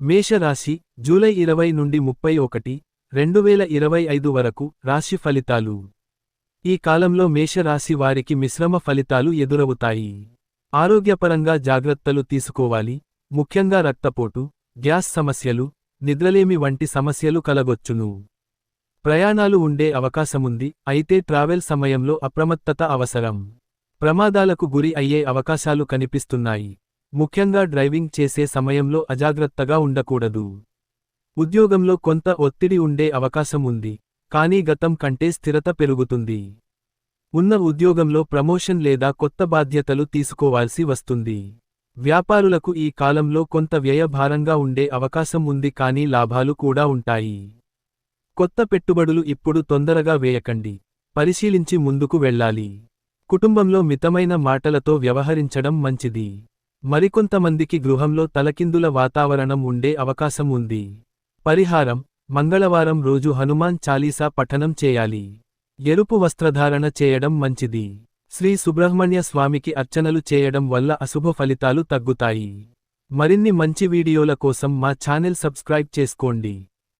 మేషరాశి జూలై ఇరవై నుండి ముప్పై ఒకటి రెండు వేల ఇరవై ఐదు వరకు రాశి ఫలితాలు. ఈ కాలంలో మేషరాశి వారికి మిశ్రమ ఫలితాలు ఎదురవుతాయి. ఆరోగ్యపరంగా జాగ్రత్తలు తీసుకోవాలి. ముఖ్యంగా రక్తపోటు గ్యాస్ సమస్యలు నిద్రలేమి వంటి సమస్యలు కలగొచ్చును. ప్రయాణాలు ఉండే అవకాశముంది అయితే ట్రావెల్ సమయంలో అప్రమత్తత అవసరం. ప్రమాదాలకు గురి అయ్యే అవకాశాలు కనిపిస్తున్నాయి. ముఖ్యంగా డ్రైవింగ్ చేసే సమయంలో అజాగ్రత్తగా ఉండకూడదు. ఉద్యోగంలో కొంత ఒత్తిడి ఉండే అవకాశం ఉంది కానీ గతం కంటే స్థిరత పెరుగుతుంది. ఉన్న ఉద్యోగంలో ప్రమోషన్ లేదా కొత్త బాధ్యతలు తీసుకోవాల్సి వస్తుంది. వ్యాపారులకు ఈ కాలంలో కొంత వ్యయభారంగా ఉండే అవకాశం ఉంది కానీ లాభాలు కూడా ఉంటాయి. కొత్త పెట్టుబడులు ఇప్పుడు తొందరగా వేయకండి పరిశీలించి ముందుకు వెళ్ళాలి. కుటుంబంలో మితమైన మాటలతో వ్యవహరించడం మంచిది. మరికొంతమందికి గృహంలో తలకిందుల వాతావరణం ఉండే అవకాశం ఉంది. పరిహారం మంగళవారం రోజు హనుమాన్ చాలీసా పఠనం చేయాలి. ఎరుపు వస్త్రధారణ చేయడం మంచిది. శ్రీ సుబ్రహ్మణ్య స్వామికి అర్చనలు చేయడం వల్ల అశుభ ఫలితాలు తగ్గుతాయి. మరిన్ని మంచి వీడియోల కోసం మా ఛానెల్ సబ్స్క్రైబ్ చేసుకోండి.